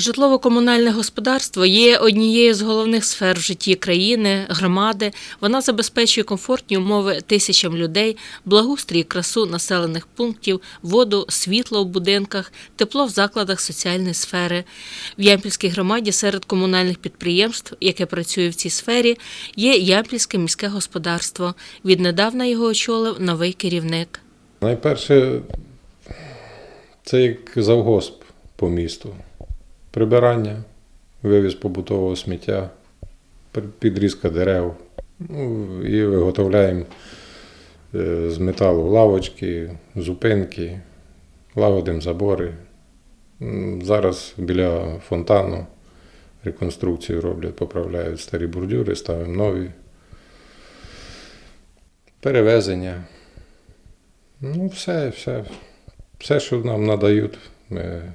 Житлово-комунальне господарство є однією з головних сфер в житті країни, громади. Вона забезпечує комфортні умови тисячам людей, благоустрій красу населених пунктів, воду, світло в будинках, тепло в закладах соціальної сфери. В Ямпільській громаді серед комунальних підприємств, яке працює в цій сфері, є Ямпільське міське господарство. Віднедавна його очолив новий керівник. Найперше, це як завгосп по місту. Прибирання, вивіз побутового сміття, підрізка дерев. Ну, і виготовляємо е, з металу лавочки, зупинки, лагодимо забори. Зараз біля фонтану реконструкцію роблять, поправляють старі бордюри, ставимо нові. Перевезення. Ну, все, все, все, що нам надають, ми,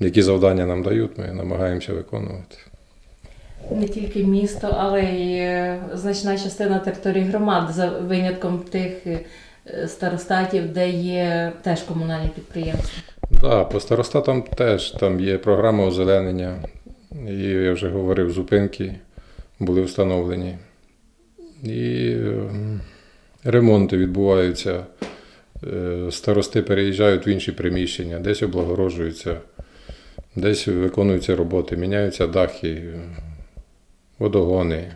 які завдання нам дають, ми намагаємося виконувати. Не тільки місто, але й е, значна частина території громад, за винятком тих е, старостатів, де є теж комунальні підприємства. Да, по старостатам теж там є програма озеленення, і я вже говорив, зупинки були встановлені. І е, ремонти відбуваються. Старости переїжджають в інші приміщення, десь облагороджуються, десь виконуються роботи, міняються дахи, водогони.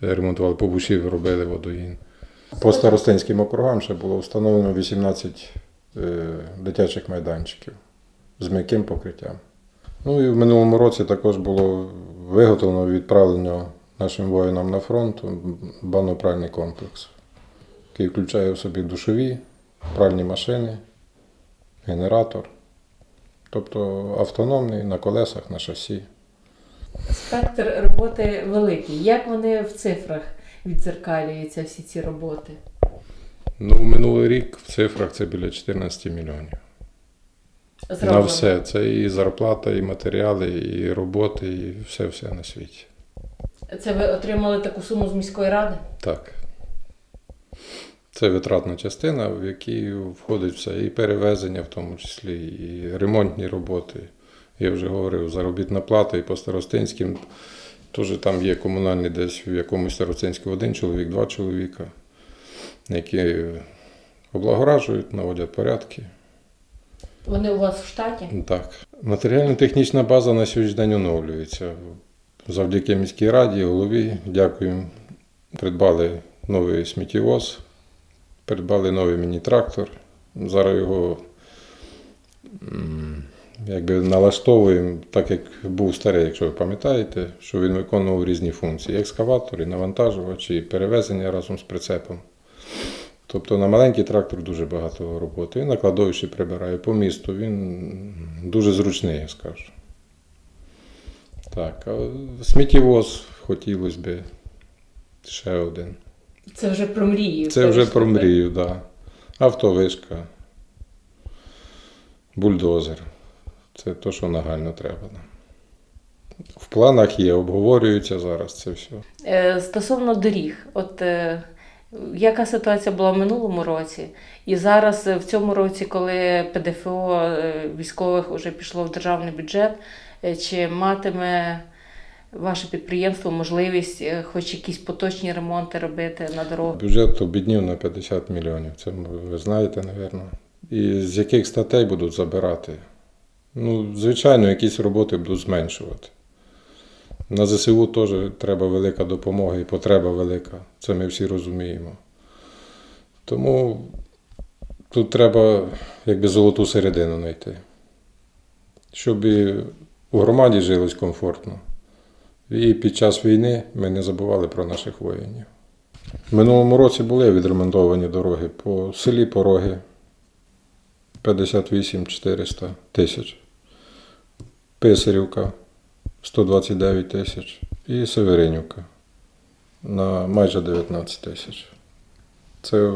Ремонтували по бушів, робили водогін. По старостинським округам ще було встановлено 18 е, дитячих майданчиків з м'яким покриттям. Ну і в минулому році також було виготовлено відправлено нашим воїнам на фронт банно-пральний комплекс, який включає в собі душові, пральні машини, генератор. Тобто автономний на колесах, на шасі. Спектр роботи великий. Як вони в цифрах відзеркалюються всі ці роботи? Ну, минулий рік в цифрах це біля 14 мільйонів. На все. Це і зарплата, і матеріали, і роботи, і все-все на світі. Це ви отримали таку суму з міської ради? Так. Це витратна частина, в якій входить все, і перевезення, в тому числі, і ремонтні роботи. Я вже говорив, заробітна плата і по старостинським. Теж там є комунальні десь в якомусь старостинську один чоловік, два чоловіка, які облагоражують, наводять порядки. Вони у вас в штаті? Так. Матеріально-технічна база на сьогоднішній день оновлюється. Завдяки міській раді, голові, дякуємо. Придбали новий сміттєвоз, придбали новий міні-трактор. Зараз його якби налаштовуємо, так як був старий, якщо ви пам'ятаєте, що він виконував різні функції: екскаватор, і навантажувач, і перевезення разом з прицепом. Тобто на маленький трактор дуже багато роботи. Він на кладовищі прибирає по місту, він дуже зручний, я скажу. Так, а сміттєвоз хотілося б ще один. Це вже про мрію. Це вже про мрію, так. Да. Автовишка, бульдозер. Це те, що нагально треба. В планах є, обговорюється зараз це все. Е, Стосовно доріг, от е, яка ситуація була в минулому році, і зараз е, в цьому році, коли ПДФО військових вже пішло в державний бюджет, чи матиме ваше підприємство можливість е, хоч якісь поточні ремонти робити на дорогах? Бюджет обіднів на 50 мільйонів. Це ви знаєте, напевно. І з яких статей будуть забирати? Ну, звичайно, якісь роботи будуть зменшувати. На ЗСУ теж треба велика допомога і потреба велика. Це ми всі розуміємо. Тому тут треба якби золоту середину знайти. Щоб у громаді жилось комфортно. І під час війни ми не забували про наших воїнів. Минулому році були відремонтовані дороги по селі Пороги 58-400 тисяч, Писарівка 129 тисяч і Северинівка на майже 19 тисяч. Це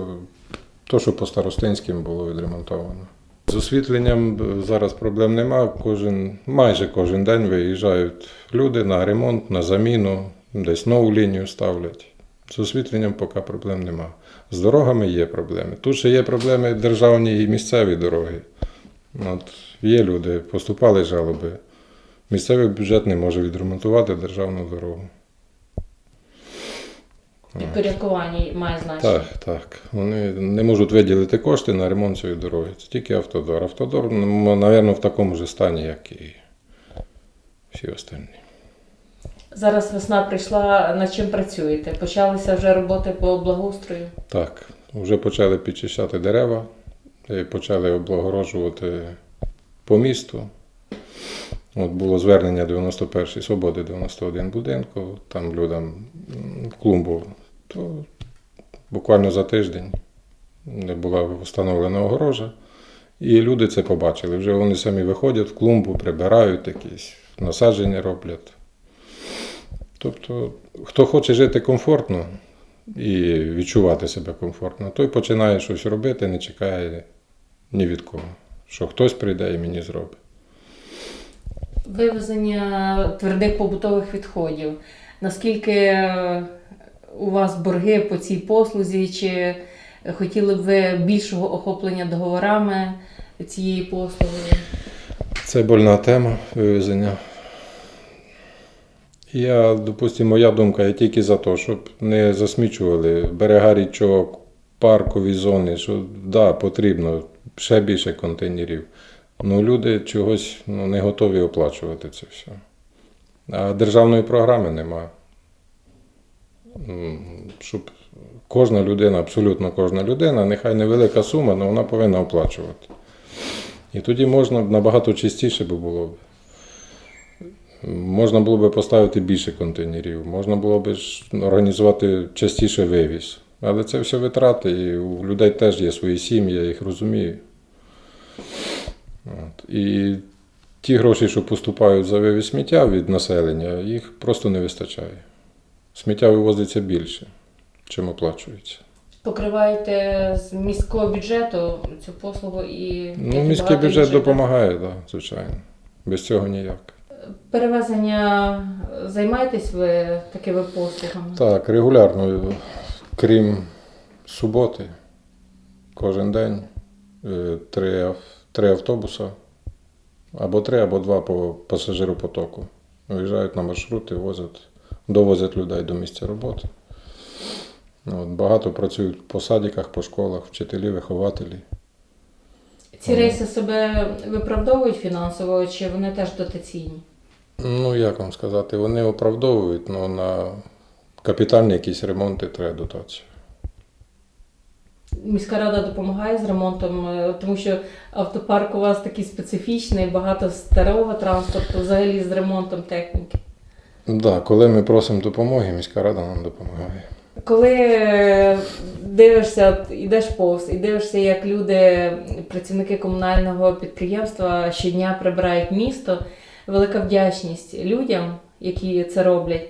то, що по старостинським було відремонтовано. З освітленням е, зараз проблем нема. Кожен, майже кожен день виїжджають люди на ремонт, на заміну, десь нову лінію ставлять. З освітленням поки проблем нема. З дорогами є проблеми. Тут ще є проблеми державні і місцеві дороги. От, є люди, поступали жалоби. Місцевий бюджет не може відремонтувати державну дорогу. Підпорядкування має значення. Так, так. Вони не можуть виділити кошти на ремонт цієї дороги. Це тільки автодор. Автодор, мабуть, в такому ж стані, як і всі остальні. Зараз весна прийшла. Над чим працюєте? Почалися вже роботи по благоустрою. Так, вже почали підчищати дерева, е, почали облагороджувати по місту. От було звернення 91-ї свободи, 91 будинку, там людям клумбу, то буквально за тиждень була встановлена огорожа. І люди це побачили. Вже вони самі виходять в клумбу, прибирають якісь насадження роблять. Тобто, хто хоче жити комфортно і відчувати себе комфортно, той починає щось робити, не чекає ні від кого. Що хтось прийде і мені зробить. Вивезення твердих побутових відходів. Наскільки е, у вас борги по цій послузі? Чи хотіли б ви більшого охоплення договорами цієї послуги? Це больна тема вивезення. Я, допустимо, моя думка є тільки за те, щоб не засмічували берега річок, паркові зони, що да, потрібно ще більше контейнерів. Ну, люди чогось ну, не готові оплачувати це все. А державної програми немає. Щоб кожна людина, абсолютно кожна людина, нехай невелика сума, але вона повинна оплачувати. І тоді можна набагато чистіше би було. Можна було б поставити більше контейнерів, можна було б організувати частіше вивіз. Але це все витрати, і у людей теж є свої сім'ї, я їх розумію. І ті гроші, що поступають за вивіз сміття від населення, їх просто не вистачає. Сміття вивозиться більше, чим оплачується. Покриваєте з міського бюджету цю послугу і Ну, міський бюджет допомагає, так, звичайно. Без цього ніяк. Перевезення займаєтесь ви такими послугами? Так, регулярно, крім суботи, кожен день е, три, три автобуса, або три, або два по пасажиропотоку. Виїжджають на маршрути, возять, довозять людей до місця роботи. От, багато працюють по садиках, по школах, вчителі, вихователі. Ці рейси себе виправдовують фінансово, чи вони теж дотаційні? Ну, як вам сказати, вони оправдовують, але на капітальні якісь ремонти треба дотацію. Міська рада допомагає з ремонтом, е, тому що автопарк у вас такий специфічний, багато старого транспорту, взагалі з ремонтом техніки. Так, да, коли ми просимо допомоги, міська рада нам допомагає. Коли е, дивишся, от йдеш повз і дивишся, як люди, працівники комунального підприємства щодня прибирають місто, велика вдячність людям, які це роблять.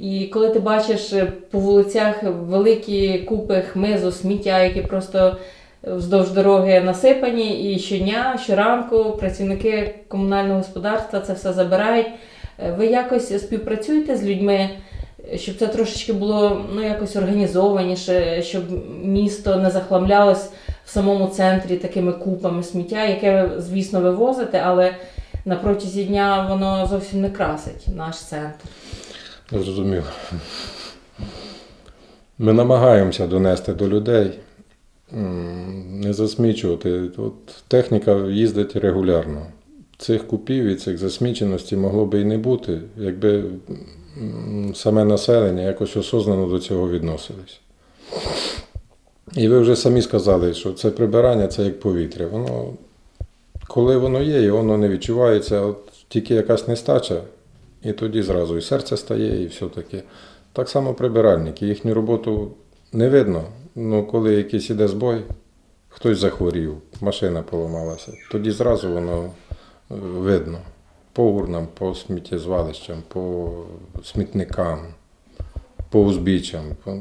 І коли ти бачиш е, по вулицях великі купи хмизу, сміття, які просто вздовж дороги насипані, і щодня, щоранку працівники комунального господарства це все забирають. Е, Ви якось співпрацюєте з людьми, щоб це трошечки було ну, якось організованіше, щоб місто не захламлялось в самому центрі такими купами сміття, яке ви, звісно, вивозите, але на протязі дня воно зовсім не красить наш центр. Зрозумів. Ми намагаємося донести до людей, не засмічувати. От техніка їздить регулярно. Цих купів і цих засміченостей могло би і не бути, якби саме населення якось осознано до цього відносилось. І ви вже самі сказали, що це прибирання це як повітря. Воно, коли воно є, і воно не відчувається, от тільки якась нестача, і тоді зразу і серце стає, і все таке. Так само прибиральники. Їхню роботу не видно. Ну, коли якийсь іде збой, хтось захворів, машина поламалася, тоді зразу воно е, видно. По урнам, по сміттєзвалищам, по смітникам, по узбіччям. По-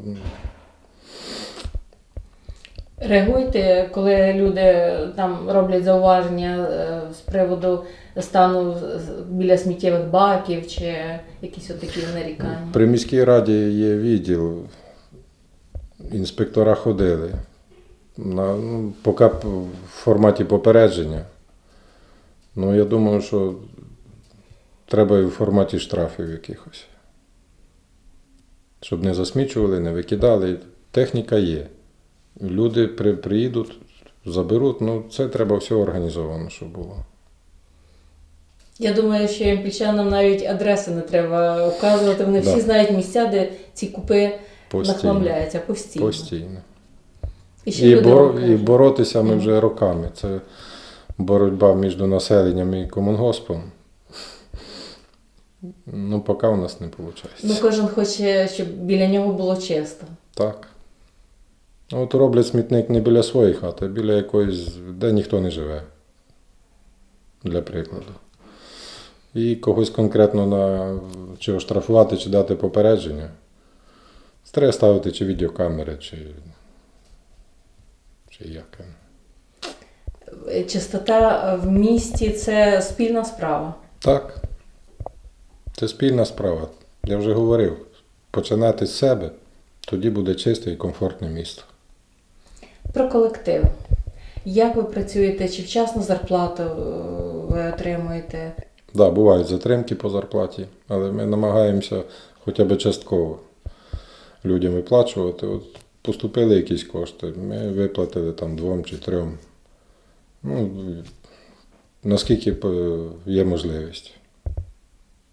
Реагуйте, коли люди там роблять зауваження е, з приводу стану біля сміттєвих баків чи якісь отакі нарікання. При міській раді є відділ, інспектора ходили. На, ну, поки в форматі попередження. Ну, я думаю, що треба і в форматі штрафів якихось. Щоб не засмічували, не викидали. Техніка є. Люди при, приїдуть, заберуть. Ну, це треба все організовано, щоб було. Я думаю, що ямпільчанам навіть адреси не треба вказувати. Вони всі знають місця, де ці купи нахламляються постійно. Постійно. І, ще І, боро, і боротися ми вже роками. Це боротьба між населенням і комунгоспом. Ну, поки у нас не виходить. Ну, кожен хоче, щоб біля нього було чисто. Так. От роблять смітник не біля своєї хати, а біля якоїсь, де ніхто не живе. Для прикладу. І когось конкретно на чи оштрафувати, чи дати попередження. Треба ставити чи відеокамери, чи, чи як. Чистота в місті це спільна справа. Так. Це спільна справа. Я вже говорив. Починати з себе, тоді буде чисте і комфортне місто. Про колектив. Як ви працюєте? Чи вчасно зарплату е, ви отримуєте? Да, бувають затримки по зарплаті, але ми намагаємося хоча б частково людям виплачувати. От поступили якісь кошти, ми виплатили там двом чи трьом. Ну, наскільки е, є можливість.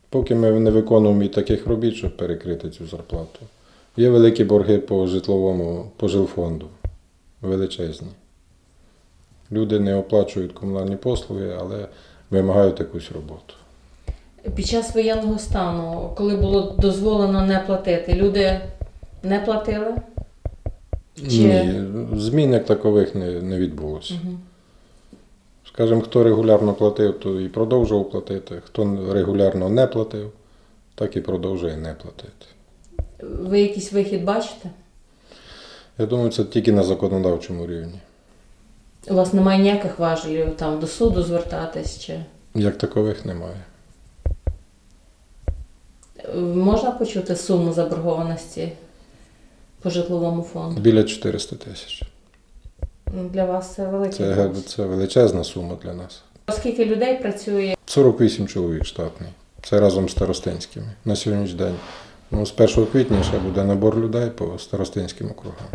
Поки ми не виконуємо і таких робіт, щоб перекрити цю зарплату. Є великі борги по житловому, по жилфонду. Величезні. Люди не оплачують комунальні послуги, але вимагають якусь роботу. Під час воєнного стану, коли було дозволено не платити, люди не платили? Чи- Ні, змін як такових не, не відбулося. Угу. Скажімо, хто регулярно платив, то і продовжував платити. Хто регулярно не платив, так і продовжує не платити. Ви якийсь вихід бачите? Я думаю, це тільки на законодавчому рівні. У вас немає ніяких важелів там до суду звертатись чи Як такових немає. Можна почути суму заборгованості по житловому фонду? Біля 400 тисяч. Ну, Для вас це великий Це, це величезна сума для нас. Скільки людей працює? 48 чоловік штатний. Це разом з старостинськими на сьогоднішній день. Ну, з 1 квітня ще буде набор людей по старостинським округам.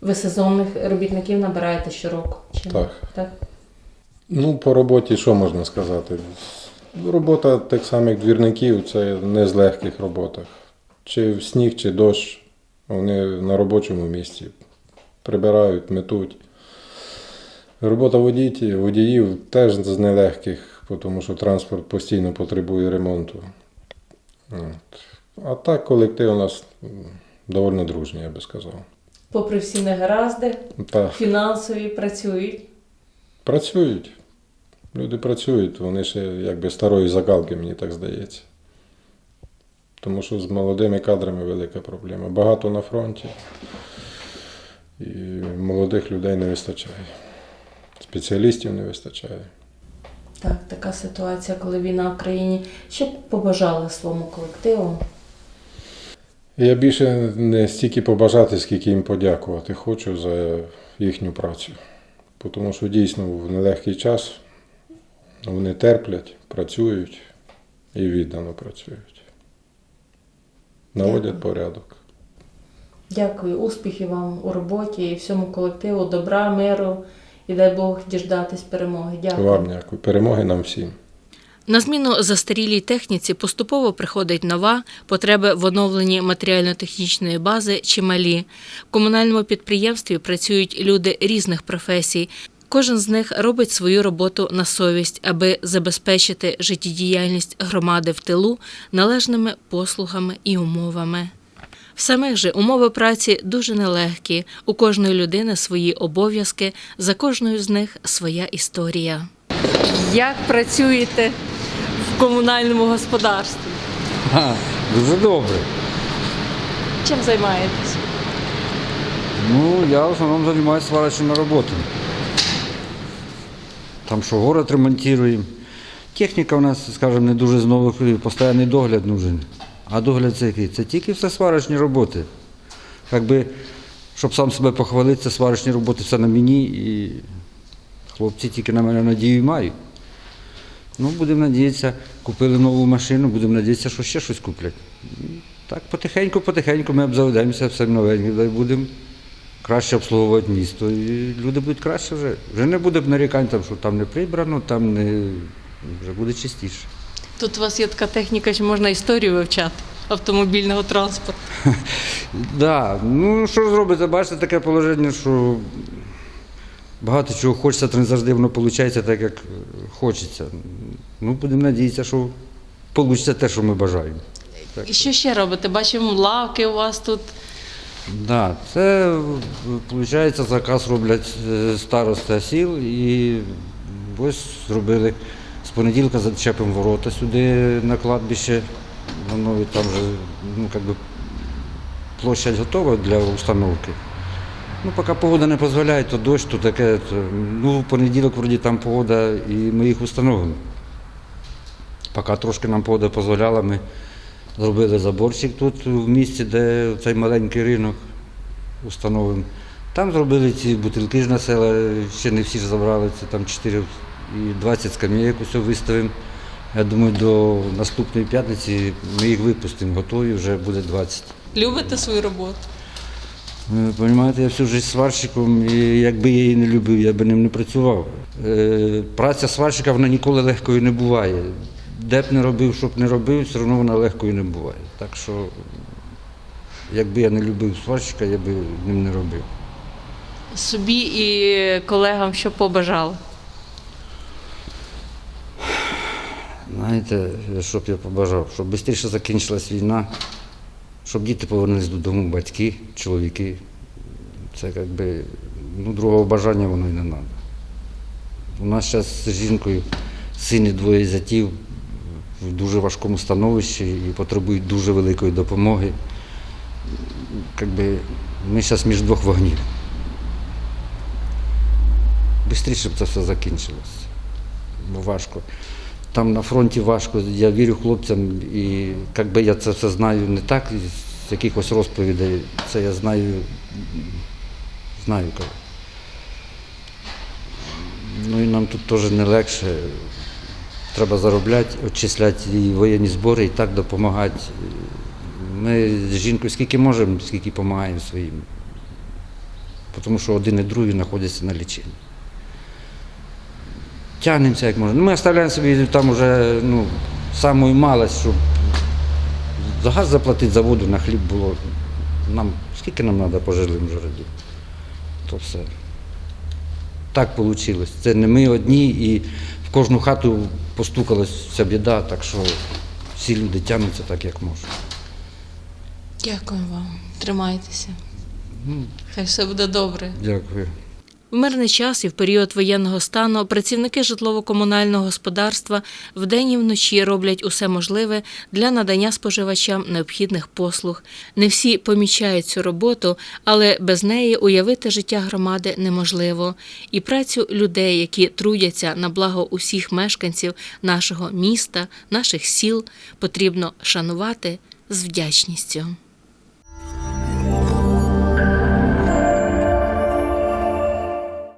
Ви сезонних робітників набираєте щороку? Чи? Так. так? Ну, по роботі що можна сказати? Робота тих самих двірників це не з легких роботах. Чи в сніг, чи дощ. Вони на робочому місці прибирають, метуть. Робота водіїв, водіїв теж з нелегких, тому що транспорт постійно потребує ремонту. От. А так колектив у нас доволі дружній, я би сказав. Попри всі негаразди, Та фінансові працюють. Працюють. Люди працюють, вони ще якби старої закалки, мені так здається. Тому що з молодими кадрами велика проблема. Багато на фронті. І молодих людей не вистачає. Спеціалістів не вистачає. Так, така ситуація, коли війна в країні. Що побажали своєму колективу? Я більше не стільки побажати, скільки їм подякувати хочу за їхню працю. Тому що дійсно в нелегкий час вони терплять, працюють і віддано працюють. Наводять Дякую. порядок. Дякую, успіхів вам у роботі і всьому колективу, добра, миру і дай Бог діждатись перемоги. Дякую. Вам дякую. Перемоги нам всім. На зміну застарілій техніці поступово приходить нова, потреби в оновленні матеріально-технічної бази чималі. В комунальному підприємстві працюють люди різних професій. Кожен з них робить свою роботу на совість, аби забезпечити життєдіяльність громади в тилу належними послугами і умовами. В самих же умови праці дуже нелегкі. У кожної людини свої обов'язки, за кожною з них своя історія. Як працюєте в комунальному господарстві? А, дуже добре. Чим займаєтесь? Ну, я в основному займаюся сварочними роботами. Там що город ремонтуємо. Техніка у нас, скажімо, не дуже з нових, постійний догляд нужен. А догляд це який? Це тільки все сварочні роботи. Якби, щоб сам себе похвалити, це сварочні роботи все на мені і хлопці тільки на мене надію мають. Ну, будемо надіятися, купили нову машину, будемо надіятися, що ще щось куплять. Так, потихеньку, потихеньку ми обзаведемося все новеньке, дай будемо краще обслуговувати місто. І люди будуть краще вже. Вже не буде нарікань, там, що там не прибрано, там не вже буде чистіше. Тут у вас є така техніка, що можна історію вивчати автомобільного транспорту. Да, ну що зробити, бачите, таке положення, що багато чого хочеться, то не завжди воно виходить так, як хочеться. Ну, будемо надіятися, що вийде те, що ми бажаємо. І що ще робите? Бачимо, лавки у вас тут. Да, це виходить, заказ роблять е, староста сіл і ось зробили з понеділка зачепимо ворота сюди на кладбище. Воно і там вже ну, как би, площадь готова для установки. Ну, поки погода не дозволяє, то дощ, то таке. То, ну, в понеділок вроді там погода, і ми їх встановимо. Поки трошки нам погода дозволяла, ми зробили заборчик тут в місті, де цей маленький ринок установимо. Там зробили ці бутилки ж на села, ще не всі ж забрали, це там 4 і 20 скам'як усе виставимо. Я думаю, до наступної п'ятниці ми їх випустимо, готові, вже буде 20. Любите свою роботу? Ви розумієте, я всю життя сварщиком, і якби я її не любив, я б ним не працював. Е, Праця сварщика вона ніколи легкою не буває. Де б не робив, що б не робив, все одно вона легкою не буває. Так що, якби я не любив сварщика, я б ним не робив. Собі і колегам що побажали? Знаєте, що б я побажав, щоб швидше закінчилась війна, щоб діти повернулись додому, батьки, чоловіки. Це якби ну, другого бажання воно і не треба. У нас зараз з жінкою син і двоє зятів в дуже важкому становищі і потребують дуже великої допомоги. Якби ми зараз між двох вогнів. Бистріше б це все закінчилося. Бо важко. Там на фронті важко, я вірю хлопцям, і якби я це все знаю не так, з якихось розповідей, це я знаю, знаю. Ну і нам тут теж не легше. Треба заробляти, очисляти і воєнні збори, і так допомагати. Ми з жінкою скільки можемо, скільки допомагаємо своїм. Тому що один і другий знаходяться на ліченні. Тягнемося як можна. Ну, ми оставляємо собі там вже ну, саму малость, щоб за газ заплатити за воду, на хліб було. Нам, скільки нам треба по жилим жороді? То все. Так вийшло. Це не ми одні, і кожну хату постукалася біда, так що всі люди тягнуться так, як можуть. Дякую вам. Тримайтеся. Хай все буде добре. Дякую. В мирний час і в період воєнного стану працівники житлово-комунального господарства вдень і вночі роблять усе можливе для надання споживачам необхідних послуг. Не всі помічають цю роботу, але без неї уявити життя громади неможливо. І працю людей, які трудяться на благо усіх мешканців нашого міста, наших сіл, потрібно шанувати з вдячністю.